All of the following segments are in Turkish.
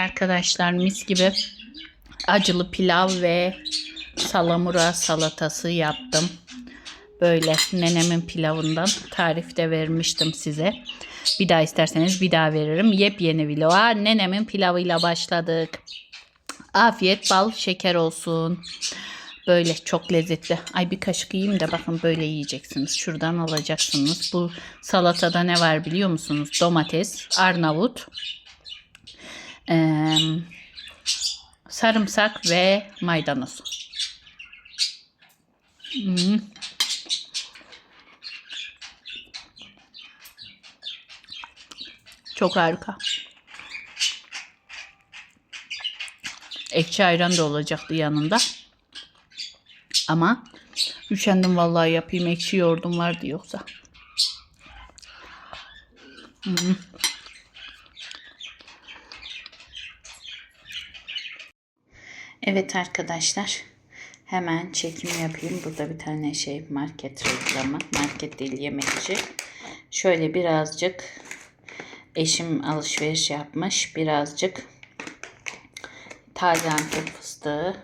Arkadaşlar mis gibi acılı pilav ve salamura salatası yaptım. Böyle nenemin pilavından tarif de vermiştim size. Bir daha isterseniz bir daha veririm. Yepyeni vloga nenemin pilavıyla başladık. Afiyet bal şeker olsun. Böyle çok lezzetli. Ay bir kaşık yiyeyim de bakın böyle yiyeceksiniz. Şuradan alacaksınız. Bu salatada ne var biliyor musunuz? Domates, Arnavut, eee, sarımsak ve maydanoz. Hmm. Çok harika. Ekşi ayran da olacaktı yanında. Ama üşendim vallahi yapayım. Ekşi yoğurdum vardı yoksa. Hmm. Evet arkadaşlar. Hemen çekim yapayım. Burada bir tane şey market reklamı. Market değil yemekçi. Şöyle birazcık eşim alışveriş yapmış. Birazcık taze antep fıstığı.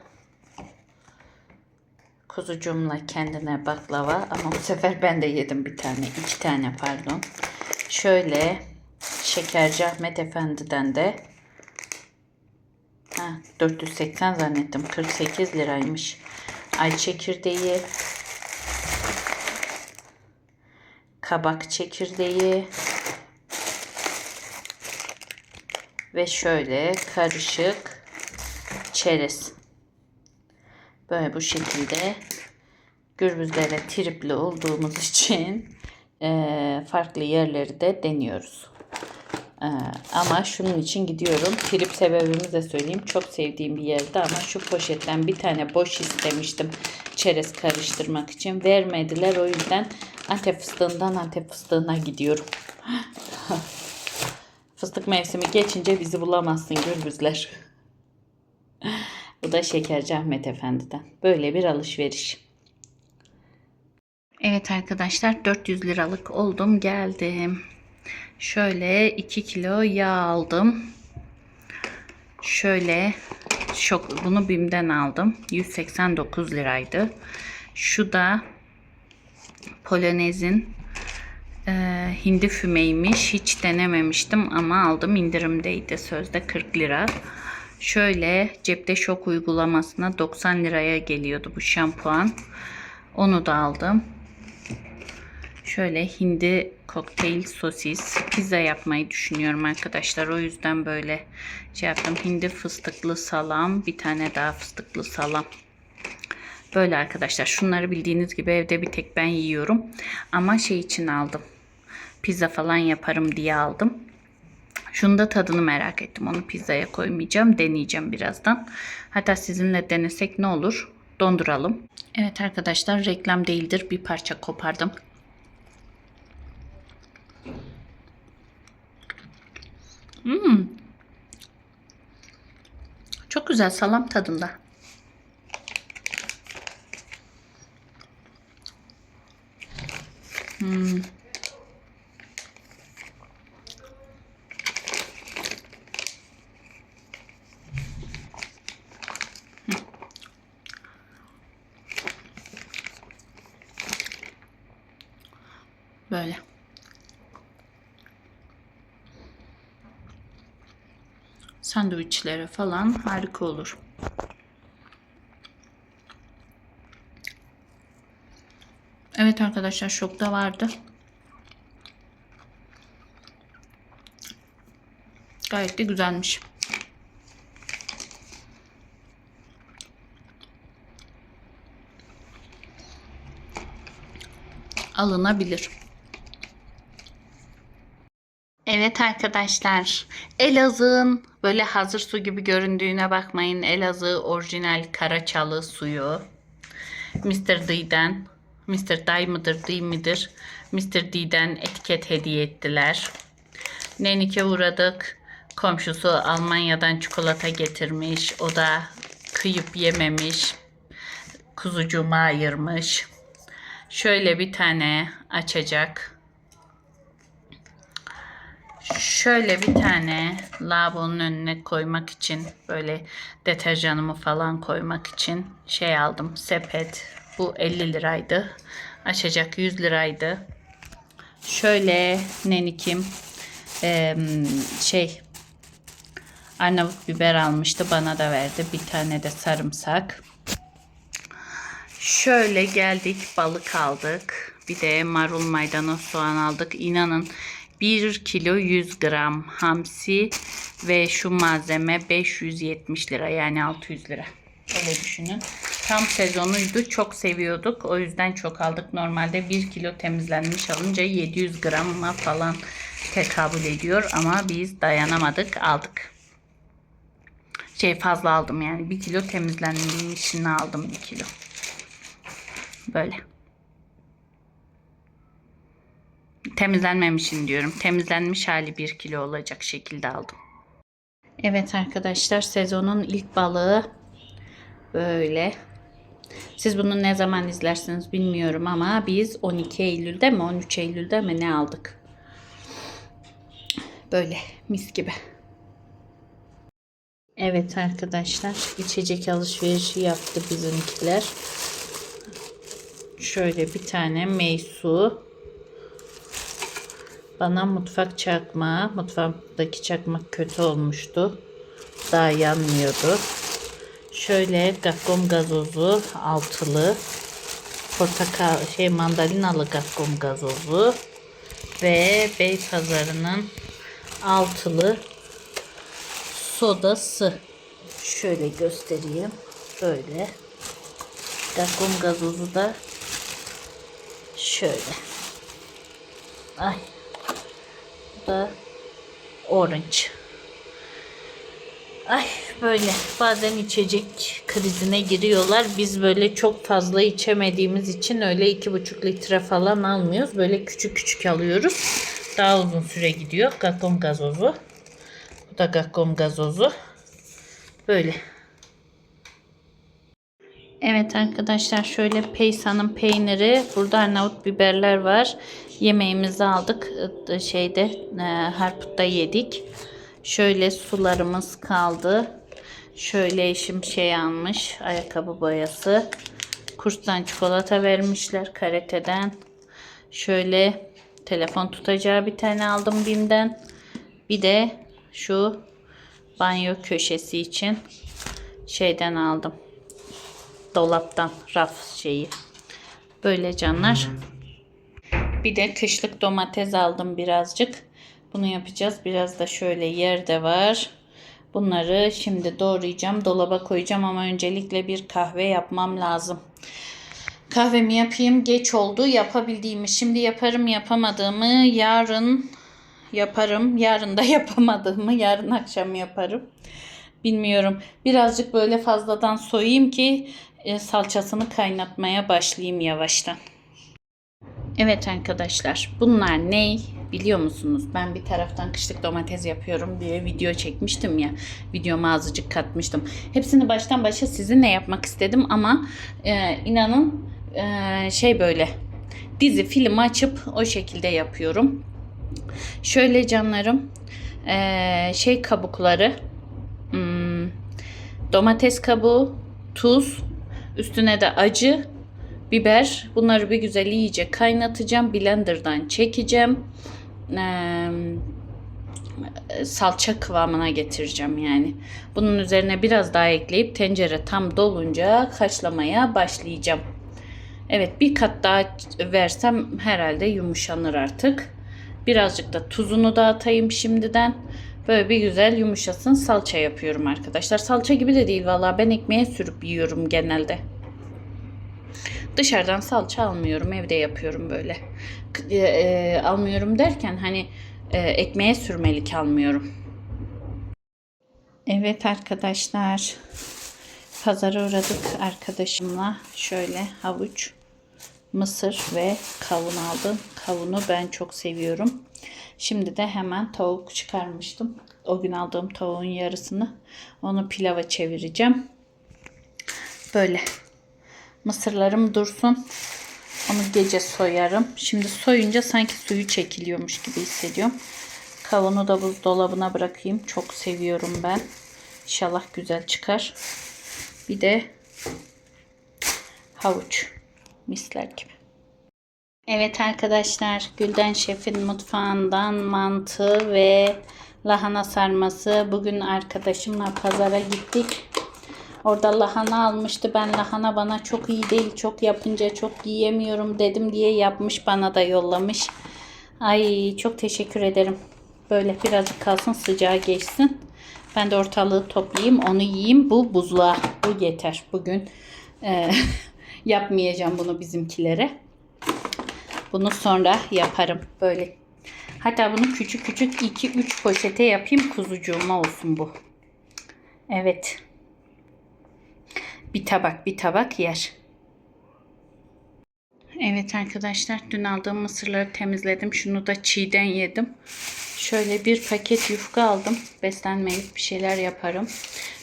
Kuzucuğumla kendine baklava ama bu sefer ben de yedim bir tane. iki tane pardon. Şöyle Şekerci Ahmet Efendi'den de ha, 480 zannettim. 48 liraymış. Ay çekirdeği kabak çekirdeği ve şöyle karışık çerez. Böyle bu şekilde gürbüzlere tripli olduğumuz için farklı yerleri de deniyoruz. Eee, ama şunun için gidiyorum. Trip sebebimi de söyleyeyim. Çok sevdiğim bir yerde ama şu poşetten bir tane boş istemiştim. Çerez karıştırmak için. Vermediler. O yüzden Antep fıstığından Antep fıstığına gidiyorum. Fıstık mevsimi geçince bizi bulamazsın gürbüzler. Bu da Şekerci Ahmet Efendi'den. Böyle bir alışveriş. Evet arkadaşlar 400 liralık oldum geldim. Şöyle 2 kilo yağ aldım. Şöyle şok bunu BİM'den aldım. 189 liraydı. Şu da Polonez'in e, hindi fümeymiş. Hiç denememiştim ama aldım indirimdeydi. Sözde 40 lira. Şöyle cepte şok uygulamasına 90 liraya geliyordu bu şampuan. Onu da aldım. Şöyle hindi kokteyl sosis pizza yapmayı düşünüyorum arkadaşlar. O yüzden böyle şey yaptım. Hindi fıstıklı salam, bir tane daha fıstıklı salam. Böyle arkadaşlar. Şunları bildiğiniz gibi evde bir tek ben yiyorum. Ama şey için aldım. Pizza falan yaparım diye aldım. Şunu da tadını merak ettim. Onu pizzaya koymayacağım. Deneyeceğim birazdan. Hatta sizinle denesek ne olur? Donduralım. Evet arkadaşlar reklam değildir. Bir parça kopardım. Hmm. Çok güzel salam tadında. Hmm. Böyle. Sandviçlere falan harika olur. Evet arkadaşlar şokta vardı. Gayet de güzelmiş. Alınabilir. Evet arkadaşlar. Elazığ'ın böyle hazır su gibi göründüğüne bakmayın. Elazığ orijinal Karaçalı suyu. Mr. D'den. Mr. Day mıdır değil midir? Mr. D'den etiket hediye ettiler. Nenik'e uğradık. Komşusu Almanya'dan çikolata getirmiş. O da kıyıp yememiş. Kuzucuğuma ayırmış. Şöyle bir tane açacak. Şöyle bir tane lavabonun önüne koymak için böyle deterjanımı falan koymak için şey aldım sepet. Bu 50 liraydı. Açacak 100 liraydı. Şöyle nenikim eee, şey Arnavut biber almıştı bana da verdi. Bir tane de sarımsak. Şöyle geldik balık aldık. Bir de marul maydanoz soğan aldık. İnanın 1 kilo 100 gram hamsi ve şu malzeme 570 lira yani 600 lira. Öyle düşünün. Tam sezonuydu. Çok seviyorduk. O yüzden çok aldık. Normalde 1 kilo temizlenmiş alınca 700 grama falan tekabül ediyor. Ama biz dayanamadık aldık. Şey fazla aldım yani 1 kilo temizlenmişini aldım 1 kilo. Böyle. Temizlenmemişin diyorum. Temizlenmiş hali 1 kilo olacak şekilde aldım. Evet arkadaşlar sezonun ilk balığı böyle. Siz bunu ne zaman izlersiniz bilmiyorum ama biz 12 Eylül'de mi 13 Eylül'de mi ne aldık? Böyle mis gibi. Evet arkadaşlar içecek alışverişi yaptı bizimkiler. Şöyle bir tane meysu. Bana mutfak çakmağı. Mutfaktaki çakmak kötü olmuştu. Daha yanmıyordu. Şöyle gakkom gazozu altılı. Portakal şey mandalinalı gakkom gazozu. Ve bey pazarının altılı sodası. Şöyle göstereyim. Böyle. Gakkom gazozu da şöyle. Ay. Da orange. Ay böyle bazen içecek krizine giriyorlar. Biz böyle çok fazla içemediğimiz için öyle iki buçuk litre falan almıyoruz. Böyle küçük küçük alıyoruz. Daha uzun süre gidiyor. Gakkom gazozu. Bu da gakkom gazozu. Böyle. Evet arkadaşlar şöyle Peysa'nın peyniri. Burada Arnavut biberler var. Yemeğimizi aldık. Şeyde e, Harput'ta yedik. Şöyle sularımız kaldı. Şöyle eşim şey almış. Ayakkabı boyası. Kurstan çikolata vermişler karateden. Şöyle telefon tutacağı bir tane aldım BİM'den. Bir de şu banyo köşesi için şeyden aldım dolaptan raf şeyi. Böyle canlar. Bir de kışlık domates aldım birazcık. Bunu yapacağız. Biraz da şöyle yerde var. Bunları şimdi doğrayacağım. Dolaba koyacağım ama öncelikle bir kahve yapmam lazım. Kahvemi yapayım. Geç oldu. Yapabildiğimi şimdi yaparım. Yapamadığımı yarın yaparım. Yarın da yapamadığımı yarın akşam yaparım. Bilmiyorum. Birazcık böyle fazladan soyayım ki salçasını kaynatmaya başlayayım yavaştan. Evet arkadaşlar bunlar ne biliyor musunuz? Ben bir taraftan kışlık domates yapıyorum diye video çekmiştim ya. Videoma azıcık katmıştım. Hepsini baştan başa sizinle yapmak istedim ama e, inanın e, şey böyle dizi film açıp o şekilde yapıyorum. Şöyle canlarım e, şey kabukları hmm, domates kabuğu, tuz, üstüne de acı, biber. Bunları bir güzel iyice kaynatacağım. Blender'dan çekeceğim. Ee, salça kıvamına getireceğim yani. Bunun üzerine biraz daha ekleyip tencere tam dolunca haşlamaya başlayacağım. Evet bir kat daha versem herhalde yumuşanır artık. Birazcık da tuzunu da atayım şimdiden. Böyle bir güzel yumuşasın salça yapıyorum arkadaşlar. Salça gibi de değil vallahi ben ekmeğe sürüp yiyorum genelde. Dışarıdan salça almıyorum evde yapıyorum böyle. E, e, almıyorum derken hani e, ekmeğe sürmelik almıyorum. Evet arkadaşlar. Pazara uğradık arkadaşımla. Şöyle havuç, mısır ve kavun aldım. Kavunu ben çok seviyorum. Şimdi de hemen tavuk çıkarmıştım. O gün aldığım tavuğun yarısını onu pilava çevireceğim. Böyle. Mısırlarım dursun. Onu gece soyarım. Şimdi soyunca sanki suyu çekiliyormuş gibi hissediyorum. Kavunu da buzdolabına bırakayım. Çok seviyorum ben. İnşallah güzel çıkar. Bir de havuç. Misler gibi. Evet arkadaşlar Gülden Şef'in mutfağından mantı ve lahana sarması. Bugün arkadaşımla pazara gittik. Orada lahana almıştı. Ben lahana bana çok iyi değil. Çok yapınca çok yiyemiyorum dedim diye yapmış bana da yollamış. Ay çok teşekkür ederim. Böyle birazcık kalsın sıcağı geçsin. Ben de ortalığı toplayayım onu yiyeyim. Bu buzluğa. Bu yeter. Bugün e, yapmayacağım bunu bizimkilere. Bunu sonra yaparım. Böyle. Hatta bunu küçük küçük 2-3 poşete yapayım. Kuzucuğuma olsun bu. Evet. Bir tabak bir tabak yer. Evet arkadaşlar dün aldığım mısırları temizledim. Şunu da çiğden yedim. Şöyle bir paket yufka aldım. Beslenmelik bir şeyler yaparım.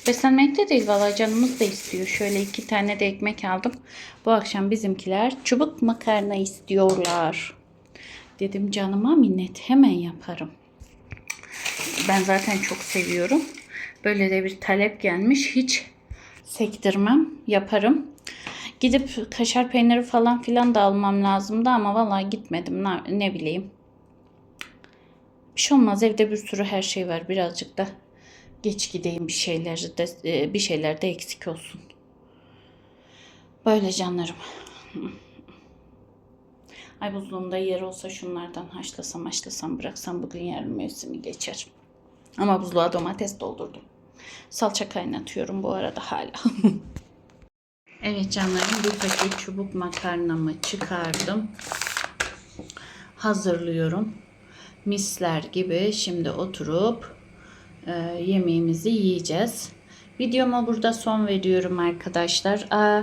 Beslenmelik de değil valla canımız da istiyor. Şöyle iki tane de ekmek aldım. Bu akşam bizimkiler çubuk makarna istiyorlar. Dedim canıma minnet hemen yaparım. Ben zaten çok seviyorum. Böyle de bir talep gelmiş. Hiç sektirmem. Yaparım. Gidip kaşar peyniri falan filan da almam lazımdı ama vallahi gitmedim. Ne, ne bileyim. Bir şey olmaz. Evde bir sürü her şey var. Birazcık da geç gideyim bir şeyler de e, bir şeyler de eksik olsun. Böyle canlarım. Ay buzluğumda yer olsa şunlardan haşlasam haşlasam bıraksam bugün yarın mevsimi geçer. Ama buzluğa domates doldurdum. Salça kaynatıyorum bu arada hala. evet canlarım bir paket çubuk makarnamı çıkardım. Hazırlıyorum. Misler gibi şimdi oturup e, yemeğimizi yiyeceğiz. Videoma burada son veriyorum arkadaşlar. Aa,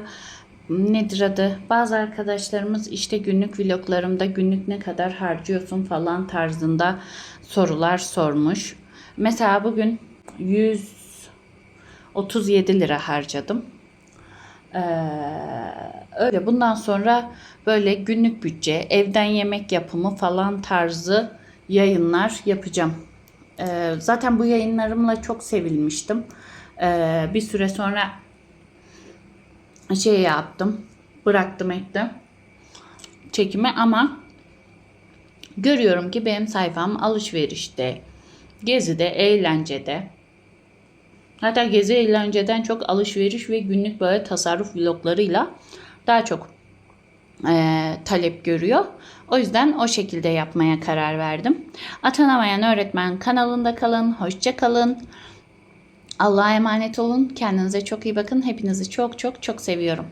nedir adı? Bazı arkadaşlarımız işte günlük vloglarımda günlük ne kadar harcıyorsun falan tarzında sorular sormuş. Mesela bugün 137 lira harcadım. Ee, öyle bundan sonra böyle günlük bütçe, evden yemek yapımı falan tarzı yayınlar yapacağım. Ee, zaten bu yayınlarımla çok sevilmiştim. Ee, bir süre sonra şey yaptım. Bıraktım ettim. Çekimi ama görüyorum ki benim sayfam alışverişte, gezide, eğlencede. Hatta gezi eğlenceden çok alışveriş ve günlük böyle tasarruf vloglarıyla daha çok e, talep görüyor. O yüzden o şekilde yapmaya karar verdim. Atanamayan Öğretmen kanalında kalın. Hoşça kalın. Allah'a emanet olun. Kendinize çok iyi bakın. Hepinizi çok çok çok seviyorum.